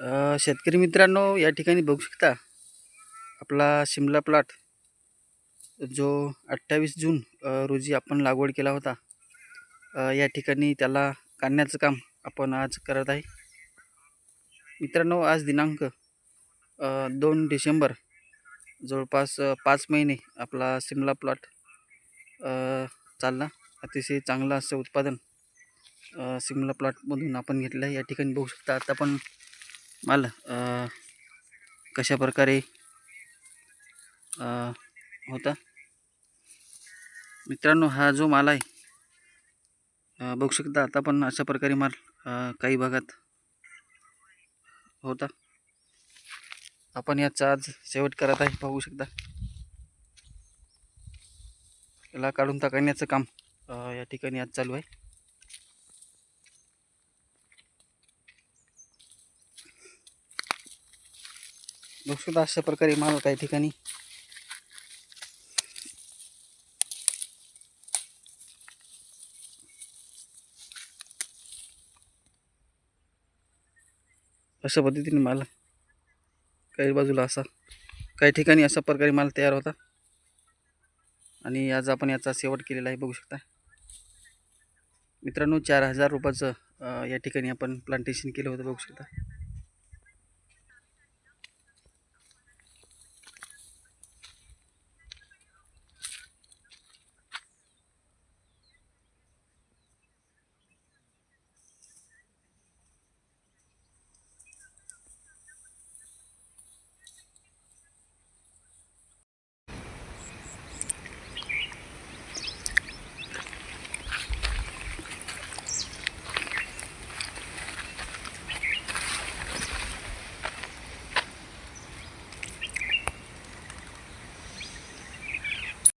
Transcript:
शेतकरी मित्रांनो या ठिकाणी बघू शकता आपला शिमला प्लॉट जो अठ्ठावीस जून रोजी आपण लागवड केला होता. या ठिकाणी त्याला काढण्याचं काम आपण आज करत आहे. मित्रांनो आज दिनांक दोन डिसेंबर जवळपास पाच महिने आपला शिमला प्लॉट चालला. अतिशय चांगलं असं उत्पादन शिमला प्लॉटमधून आपण घेतलं आहे. या ठिकाणी बघू शकता आता पण माल कशा प्रकारे होता? मित्रांनो हा जो माल आहे बघू शकता आता पण अशा प्रकारे माल काही भागात होता. आपण याचा आज शेवट करत आहे पाहू शकता. याला काढून टाकण्याचं काम या ठिकाणी आज चालू आहे. बघू शकता अशा प्रकारे माल काही ठिकाणी. अशा पद्धतीने माल काही बाजूला असा काही ठिकाणी अशा प्रकारे माल तयार होता. आणि आज आपण याचा शेवट केलेला आहे बघू शकता. मित्रांनो चार हजार रुपयाचं या ठिकाणी आपण प्लांटेशन केलं होतं बघू शकता.